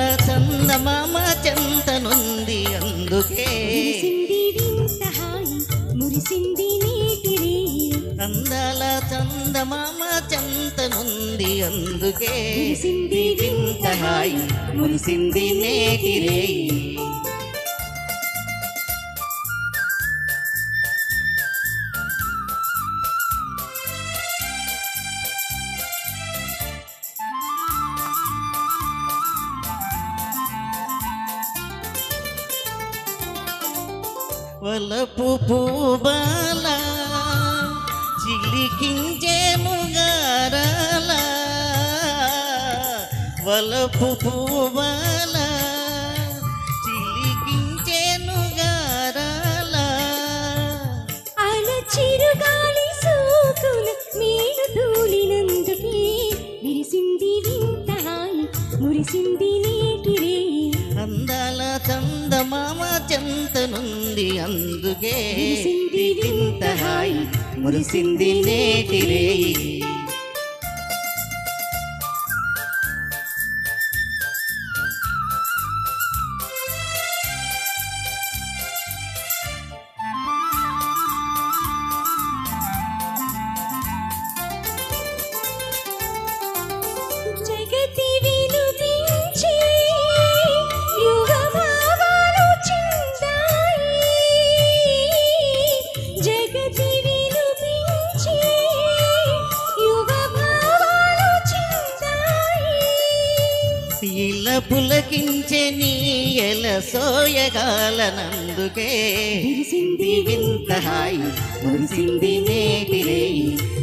చందమామ చెంతనుంది అందుకే. మురిసింది వింత హాయి మురిసింది నేటి రేయి అందాల చందమామ చెంతనుంది అందుకే. మురిసింది వింత వలపు పూబాల చిలికించేను గారాల వలపు పూబాల చిలికించేను గారాల అల చిరుగాలి సోకుల మేలు తూలినందుకే విరిసింది వింత మురిసింది నేటి రేయి అందాల చందమామ చెంతనుంది అందుకే వింత హాయి మురిసింది నేటి పులకించే నీ ఎల సోయగాలనందుకే. విరిసింది వింత హాయి మురిసింది నేటిరే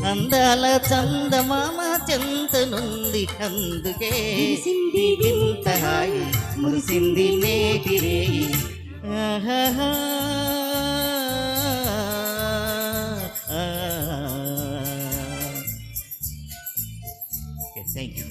అందాల చంద మామ చెంత నుంది అందుకే విరిసింది వింత హాయి మురిసింది నేటిరే ఆహా థ్యాంక్ యూ